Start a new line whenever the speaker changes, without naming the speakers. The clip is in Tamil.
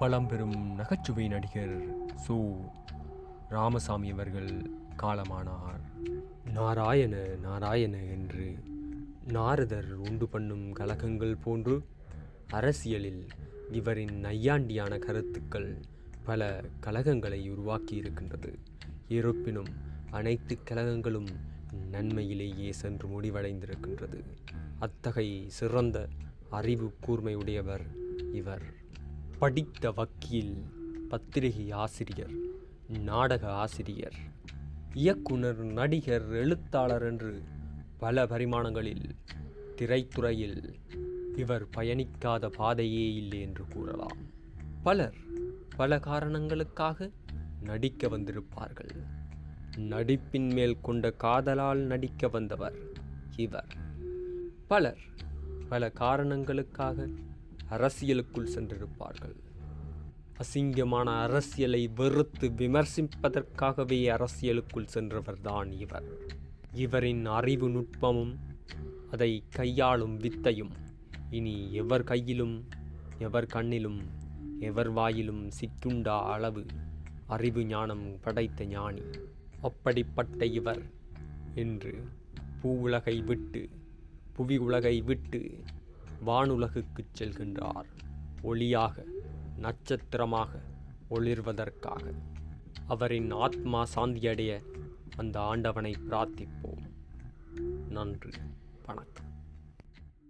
பழம்பெரும் நகைச்சுவை நடிகர் சு. ராமசாமி அவர்கள் காலமானார். நாராயண நாராயண என்று நாரதர் உண்டு பண்ணும் கலகங்கள் போன்று அரசியலில் இவரின் நையாண்டியான கருத்துக்கள் பல கலகங்களை உருவாக்கி இருக்கின்றது. இருப்பினும் அனைத்து கலகங்களும் நன்மையிலேயே சென்று முடிவடைந்திருக்கின்றது. அத்தகைய சிறந்த அறிவு கூர்மையுடையவர் இவர். படித்த வக்கீல் பத்திரிகை ஆசிரியர் நாடக ஆசிரியர் இயக்குனர் நடிகர் எழுத்தாளர் என்று பல பரிமாணங்களில் திரைத்துறையில் இவர் பயணிக்காத பாதையே இல்லை என்று கூறலாம். பலர் பல காரணங்களுக்காக நடிக்க வந்திருப்பார்கள். நடிப்பின் மேல் கொண்ட காதலால் நடிக்க வந்தவர் இவர். பலர் பல காரணங்களுக்காக அரசியலுக்குள் சென்றிருப்பார்கள். அசிங்கமான அரசியலை வெறுத்து விமர்சிப்பதற்காகவே அரசியலுக்குள் சென்றவர்தான் இவர். இவரின் அறிவு நுட்பமும் அதை கையாளும் வித்தையும் இனி எவர் கையிலும் எவர் கண்ணிலும் எவர் வாயிலும் சிக்குண்டா அளவு அறிவு ஞானம் படைத்த ஞானி. அப்படிப்பட்ட இவர் இன்று உலகை விட்டு புவி உலகை விட்டு வானுலகுக்குச் செல்கின்றார். ஒளியாக நட்சத்திரமாக ஒளிர்வதற்காக. அவரின் ஆத்மா சாந்தியடைய அந்த ஆண்டவனை பிரார்த்திப்போம். நன்றி. வணக்கம்.